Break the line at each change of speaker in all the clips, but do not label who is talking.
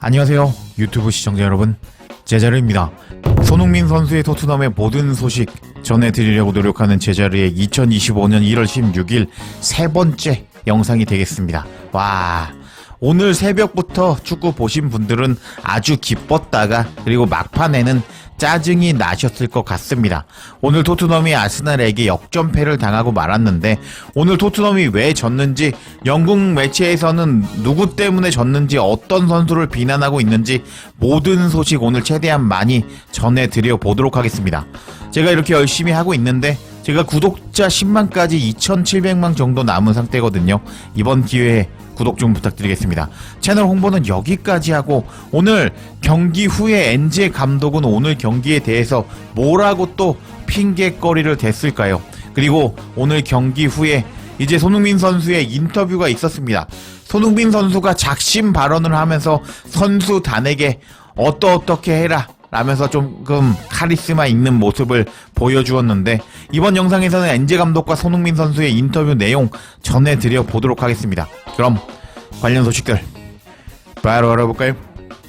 안녕하세요. 유튜브 시청자 여러분. 제자르입니다. 손흥민 선수의 토트넘의 모든 소식 전해드리려고 노력하는 제자르의 2025년 1월 16일 세 번째 영상이 되겠습니다. 와. 오늘 새벽부터 축구 보신 분들은 아주 기뻤다가 그리고 막판에는 짜증이 나셨을 것 같습니다. 오늘 토트넘이 아스날에게 역전패를 당하고 말았는데 오늘 토트넘이 왜 졌는지 영국 매체에서는 누구 때문에 졌는지 어떤 선수를 비난하고 있는지 모든 소식 오늘 최대한 많이 전해드려 보도록 하겠습니다. 제가 이렇게 열심히 하고 있는데 제가 구독자 10만까지 2,700만 정도 남은 상태거든요. 이번 기회에 구독 좀 부탁드리겠습니다. 채널 홍보는 여기까지 하고 오늘 경기 후에 엔제 감독은 오늘 경기에 대해서 뭐라고 또 핑계거리를 댔을까요? 그리고 오늘 경기 후에 이제 손흥민 선수의 인터뷰가 있었습니다. 손흥민 선수가 작심 발언을 하면서 선수단에게 어떠 어떻게 해라 라면서 조금 카리스마 있는 모습을 보여주었는데 이번 영상에서는 엔제 감독과 손흥민 선수의 인터뷰 내용 전해드려 보도록 하겠습니다. 그럼 관련 소식들 바로 알아볼까요?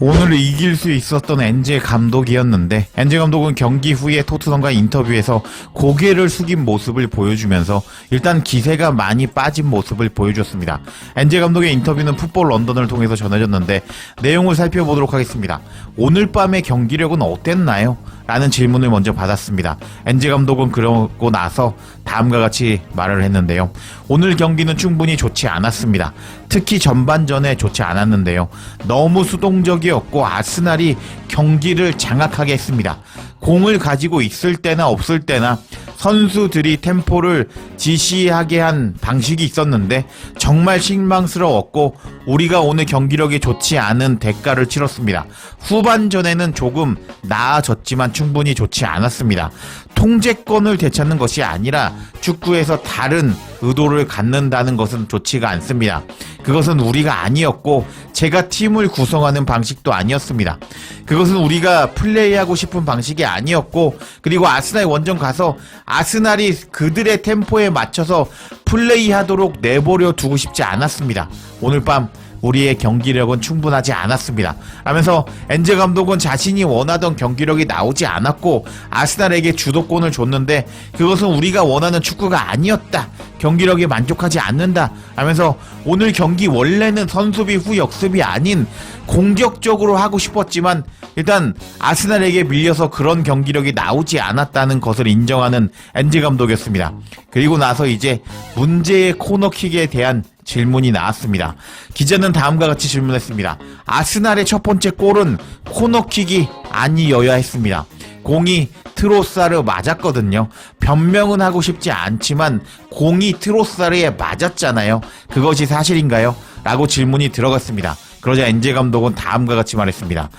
오늘 이길 수 있었던 엔제 감독이었는데 엔제 감독은 경기 후에 토트넘과 인터뷰에서 고개를 숙인 모습을 보여주면서 일단 기세가 많이 빠진 모습을 보여줬습니다. 엔제 감독의 인터뷰는 풋볼 런던을 통해서 전해졌는데 내용을 살펴보도록 하겠습니다. 오늘 밤의 경기력은 어땠나요? 라는 질문을 먼저 받았습니다. 엔제 감독은 그러고 나서 다음과 같이 말을 했는데요. 오늘 경기는 충분히 좋지 않았습니다. 특히 전반전에 좋지 않았는데요. 너무 수동적이었고 아스날이 경기를 장악하게 했습니다. 공을 가지고 있을 때나 없을 때나 선수들이 템포를 지시하게 한 방식이 있었는데 정말 실망스러웠고 우리가 오늘 경기력이 좋지 않은 대가를 치렀습니다. 후반전에는 조금 나아졌지만 충분히 좋지 않았습니다. 통제권을 되찾는 것이 아니라 축구에서 다른 의도를 갖는다는 것은 좋지가 않습니다. 그것은 우리가 아니었고 제가 팀을 구성하는 방식도 아니었습니다. 그것은 우리가 플레이하고 싶은 방식이 아니었고 그리고 아스날 원정 가서 아스날이 그들의 템포에 맞춰서 플레이하도록 내버려 두고 싶지 않았습니다. 오늘 밤 우리의 경기력은 충분하지 않았습니다. 하면서 엔제 감독은 자신이 원하던 경기력이 나오지 않았고 아스날에게 주도권을 줬는데 그것은 우리가 원하는 축구가 아니었다. 경기력에 만족하지 않는다. 하면서 오늘 경기 원래는 선수비 후 역습이 아닌 공격적으로 하고 싶었지만 일단 아스날에게 밀려서 그런 경기력이 나오지 않았다는 것을 인정하는 엔제 감독이었습니다. 그리고 나서 이제 문제의 코너킥에 대한 질문이 나왔습니다. 기자는 다음과 같이 질문했습니다. 아스날의 첫 번째 골은 코너킥이 아니어야 했습니다. 공이 트로사르 맞았거든요. 변명은 하고 싶지 않지만 공이 트로사르에 맞았잖아요. 그것이 사실인가요? 라고 질문이 들어갔습니다. 그러자 엔제 감독은 다음과 같이 말했습니다.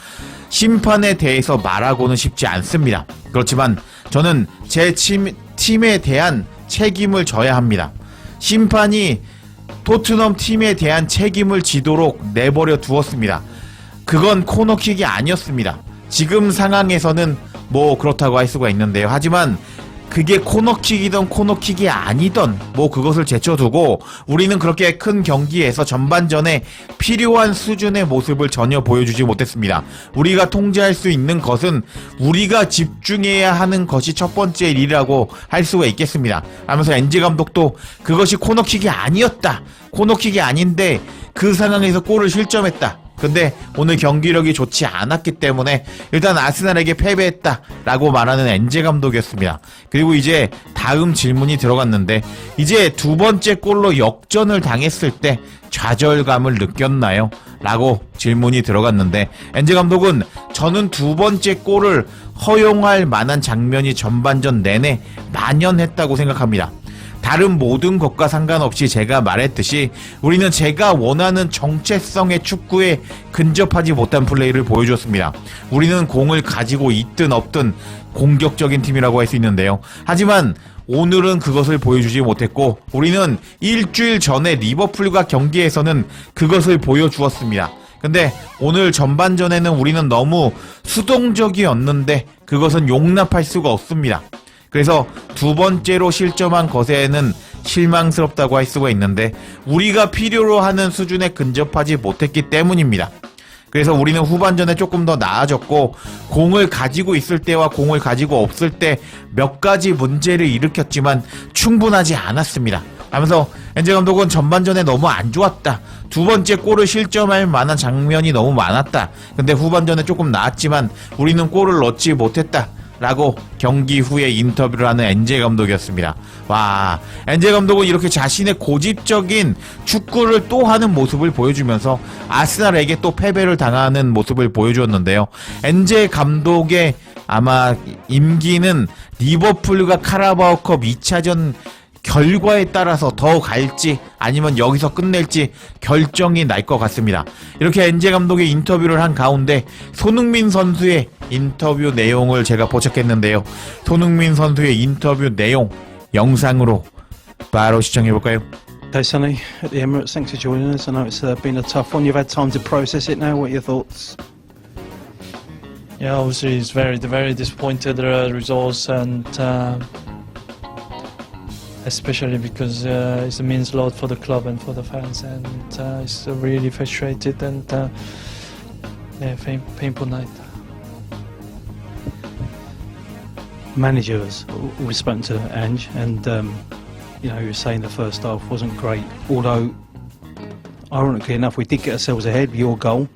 심판에 대해서 말하고는 싶지 않습니다. 그렇지만 저는 제 팀, 팀에 대한 책임을 져야 합니다. 심판이 토트넘 팀에 대한 책임을 지도록 내버려 두었습니다. 그건 코너킥이 아니었습니다. 지금 상황에서는 뭐 그렇다고 할 수가 있는데요. 하지만 그게 코너킥이던 코너킥이 아니던 뭐 그것을 제쳐두고 우리는 그렇게 큰 경기에서 전반전에 필요한 수준의 모습을 전혀 보여주지 못했습니다. 우리가 통제할 수 있는 것은 우리가 집중해야 하는 것이 첫 번째 일이라고 할 수가 있겠습니다. 하면서 엔지 감독도 그것이 코너킥이 아니었다. 코너킥이 아닌데 그 상황에서 골을 실점했다. 근데 오늘 경기력이 좋지 않았기 때문에 일단 아스날에게 패배했다라고 말하는 엔제 감독이었습니다. 그리고 이제 다음 질문이 들어갔는데 이제 두 번째 골로 역전을 당했을 때 좌절감을 느꼈나요? 라고 질문이 들어갔는데 엔제 감독은 저는 두 번째 골을 허용할 만한 장면이 전반전 내내 만연했다고 생각합니다. 다른 모든 것과 상관없이 제가 말했듯이 우리는 제가 원하는 정체성의 축구에 근접하지 못한 플레이를 보여줬습니다. 우리는 공을 가지고 있든 없든 공격적인 팀이라고 할 수 있는데요. 하지만 오늘은 그것을 보여주지 못했고 우리는 일주일 전에 리버풀과 경기에서는 그것을 보여주었습니다. 근데 오늘 전반전에는 우리는 너무 수동적이었는데 그것은 용납할 수가 없습니다. 그래서 두 번째로 실점한 것에는 실망스럽다고 할 수가 있는데 우리가 필요로 하는 수준에 근접하지 못했기 때문입니다. 그래서 우리는 후반전에 조금 더 나아졌고 공을 가지고 있을 때와 공을 가지고 없을 때 몇 가지 문제를 일으켰지만 충분하지 않았습니다. 하면서 엔제 감독은 전반전에 너무 안 좋았다. 두 번째 골을 실점할 만한 장면이 너무 많았다. 근데 후반전에 조금 나았지만 우리는 골을 넣지 못했다. 라고 경기 후에 인터뷰를 하는 엔제 감독이었습니다. 와, 엔제 감독은 이렇게 자신의 고집적인 축구를 또 하는 모습을 보여주면서 아스날에게 또 패배를 당하는 모습을 보여주었는데요. 엔제 감독의 아마 임기는 리버풀과 카라바오컵 2차전 결과에 따라서 더 갈지 아니면 여기서 끝낼지 결정이 날 것 같습니다. 이렇게 엔제 감독의 인터뷰를 한 가운데 손흥민 선수의 인터뷰 내용을 제가 포착했는데요. 손흥민 선수의 인터뷰 내용 영상으로 바로 시청해 볼까요?
Hey Sonny, at the Emirates, thanks for joining us. I know it's uh, been a tough one. You've had time to process it now. What are your thoughts?
Yeah, obviously it's very very disappointed uh, results and uh, especially because uh, it means a lot for the club and for the fans and uh, it's really frustrated and uh, yeah, pain, painful night.
Managers, we've spoken to Ange, and um, you know, he was saying the first half wasn't great. Although, ironically enough, we did get ourselves ahead with your goal,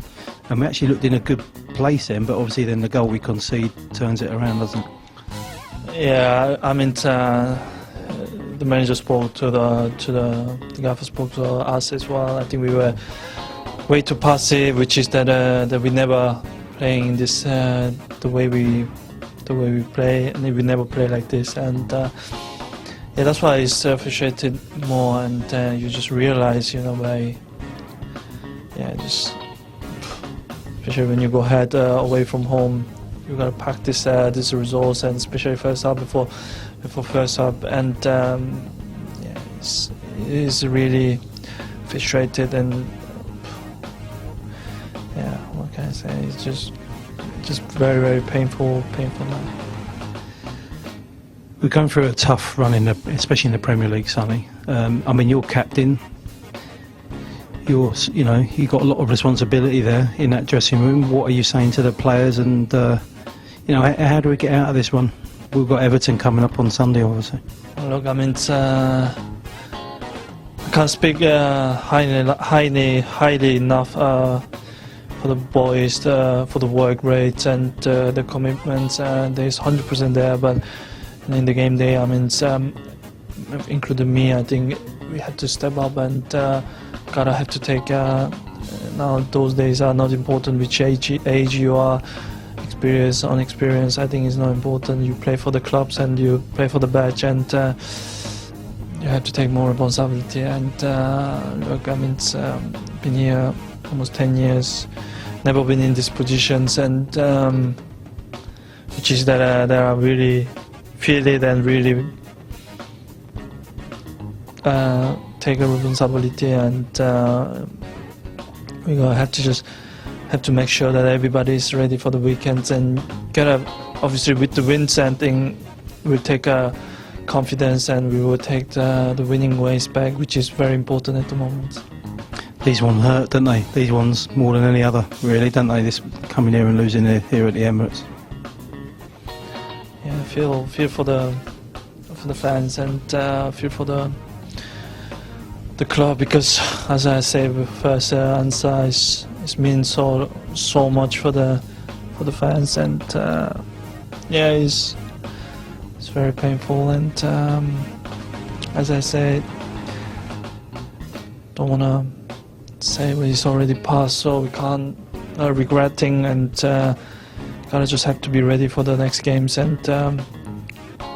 and we actually looked in a good place then. But obviously, then the goal we concede turns it around, doesn't it?
Yeah, I mean uh, the manager spoke to the to the, the gaffer spoke to us as well. I think we were way too passive, which is that uh, that we never playing this uh, the way we the way we play, and we never play like this. And uh, yeah, that's why it's frustrated more, and uh, you just realize, you know, by yeah, just especially when you go ahead uh, away from home, you gotta practice uh, these results, and especially first half before before first half, and um, yeah, it's really frustrated and yeah, what can I say? It's just just very very painful, painful night.
We're going through a tough run in the, especially in the Premier League, Sonny. Um, I mean, you're captain. You're, you know, you got a lot of responsibility there in that dressing room. What are you saying to the players? And uh, you know, h- how do we get out of this one? We've got Everton coming up on Sunday, obviously.
Look, I mean, it's, uh, I can't speak uh, highly, highly, highly enough uh, for the boys, uh, for the work rates and uh, the commitments. Uh, there's 100% there, but in the game day, I mean, um, including me, I think we had to step up and uh, gotta have to take. Uh, now those days are not important which age, age you are experience on experience i think is not important. You play for the clubs and you play for the badge and uh, you have to take more responsibility. And uh, look i mean it's um, been here almost 10 years never been in these positions and um, which is that uh, that i really feel it and really uh, take a responsibility and uh, gonna have to just have to make sure that everybody is ready for the weekends and kind of obviously with the wins and thing we'll take a confidence and we will take the, the winning ways back which is very important at the moment
These ones hurt, don't they? These ones more than any other, really, don't they? This coming here and losing here, at the Emirates.
yeah I feel feel for the for the fans and uh, feel for the the club because as I said first uh, answer is it means so so much for the for the fans and uh, yeah it's it's very painful and um, as I said don't wanna say it's already passed so we can't uh, regretting and uh, gotta just have to be ready for the next games and um,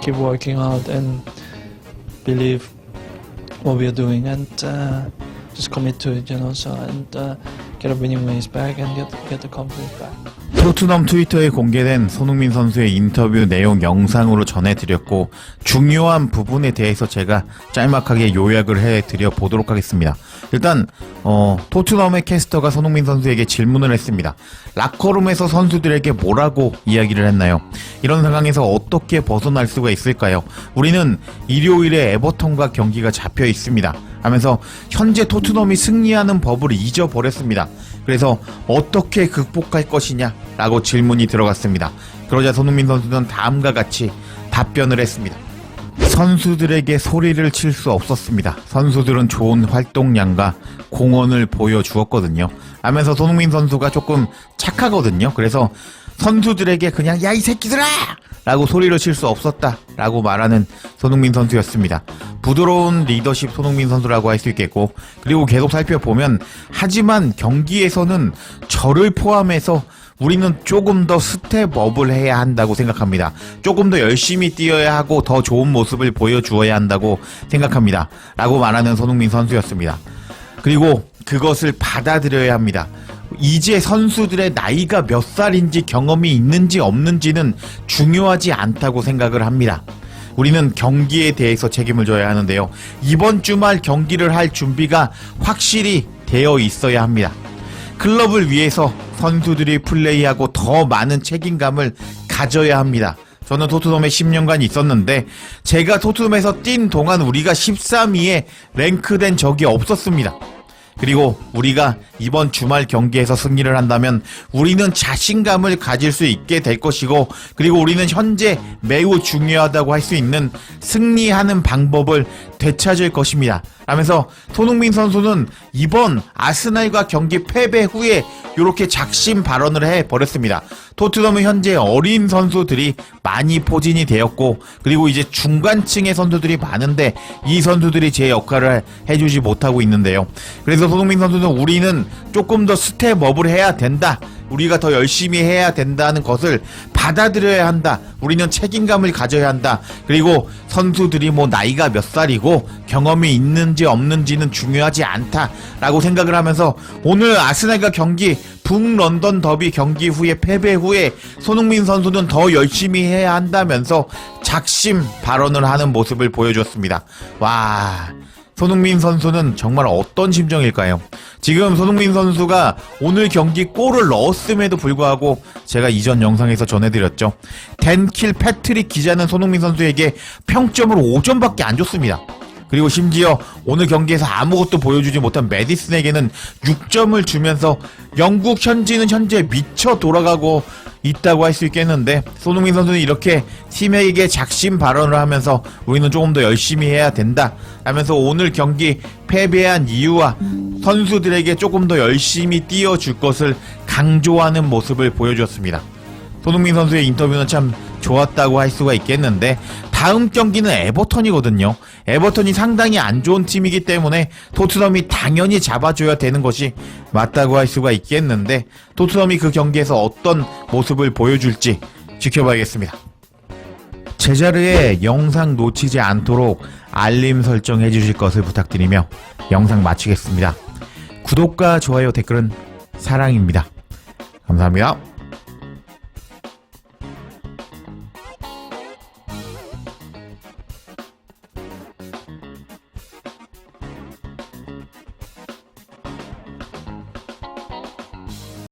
keep working hard and believe what we are doing and uh, just commit to it, you know. So and uh, get a winning ways back and get get the confidence back.
토트넘 트위터에 공개된 손흥민 선수의 인터뷰 내용 영상으로 전해드렸고 중요한 부분에 대해서 제가 짤막하게 요약을 해드려 보도록 하겠습니다. 일단 어, 토트넘의 캐스터가 손흥민 선수에게 질문을 했습니다. 라커룸에서 선수들에게 뭐라고 이야기를 했나요? 이런 상황에서 어떻게 벗어날 수가 있을까요? 우리는 일요일에 에버턴과 경기가 잡혀 있습니다. 하면서 현재 토트넘이 승리하는 법을 잊어버렸습니다. 그래서 어떻게 극복할 것이냐라고 질문이 들어갔습니다. 그러자 손흥민 선수는 다음과 같이 답변을 했습니다. 선수들에게 소리를 칠 수 없었습니다. 선수들은 좋은 활동량과 공헌을 보여주었거든요. 하면서 손흥민 선수가 조금 착하거든요. 그래서 선수들에게 그냥 야 이 새끼들아! 라고 소리를 칠 수 없었다. 라고 말하는 손흥민 선수였습니다. 부드러운 리더십 손흥민 선수라고 할 수 있겠고, 그리고 계속 살펴보면, 하지만 경기에서는 저를 포함해서 우리는 조금 더 스텝업을 해야 한다고 생각합니다. 조금 더 열심히 뛰어야 하고 더 좋은 모습을 보여주어야 한다고 생각합니다. 라고 말하는 손흥민 선수였습니다. 그리고 그것을 받아들여야 합니다. 이제 선수들의 나이가 몇 살인지 경험이 있는지 없는지는 중요하지 않다고 생각을 합니다. 우리는 경기에 대해서 책임을 져야 하는데요. 이번 주말 경기를 할 준비가 확실히 되어 있어야 합니다. 클럽을 위해서 선수들이 플레이하고 더 많은 책임감을 가져야 합니다. 저는 토트넘에 10년간 있었는데 제가 토트넘에서 뛴 동안 우리가 13위에 랭크된 적이 없었습니다. 그리고 우리가 이번 주말 경기에서 승리를 한다면 우리는 자신감을 가질 수 있게 될 것이고 그리고 우리는 현재 매우 중요하다고 할 수 있는 승리하는 방법을 되찾을 것입니다. 라면서 손흥민 선수는 이번 아스날과 경기 패배 후에 이렇게 작심 발언을 해 버렸습니다. 토트넘은 현재 어린 선수들이 많이 포진이 되었고 그리고 이제 중간층의 선수들이 많은데 이 선수들이 제 역할을 해주지 못하고 있는데요. 그래서 손흥민 선수는 우리는 조금 더 스텝업을 해야 된다. 우리가 더 열심히 해야 된다는 것을 받아들여야 한다. 우리는 책임감을 가져야 한다. 그리고 선수들이 뭐 나이가 몇 살이고 경험이 있는지 없는지는 중요하지 않다라고 생각을 하면서 오늘 아스날과 경기 북런던 더비 경기 후에 패배 후에 손흥민 선수는 더 열심히 해야 한다면서 작심 발언을 하는 모습을 보여줬습니다. 와. 손흥민 선수는 정말 어떤 심정일까요? 지금 손흥민 선수가 오늘 경기 골을 넣었음에도 불구하고 제가 이전 영상에서 전해드렸죠. 댄킬 패트릭 기자는 손흥민 선수에게 평점을 5점밖에 안 줬습니다. 그리고 심지어 오늘 경기에서 아무것도 보여주지 못한 메디슨에게는 6점을 주면서 영국 현지는 현재 미쳐 돌아가고 있다고 할 수 있겠는데 손흥민 선수는 이렇게 팀에게 작심 발언을 하면서 우리는 조금 더 열심히 해야 된다 하면서 오늘 경기 패배한 이유와 선수들에게 조금 더 열심히 뛰어줄 것을 강조하는 모습을 보여주었습니다. 손흥민 선수의 인터뷰는 참 좋았다고 할 수가 있겠는데 다음 경기는 에버턴이거든요. 에버턴이 상당히 안 좋은 팀이기 때문에 토트넘이 당연히 잡아줘야 되는 것이 맞다고 할 수가 있겠는데 토트넘이 그 경기에서 어떤 모습을 보여줄지 지켜봐야겠습니다. 제자르에 영상 놓치지 않도록 알림 설정해 주실 것을 부탁드리며 영상 마치겠습니다. 구독과 좋아요 댓글은 사랑입니다. 감사합니다.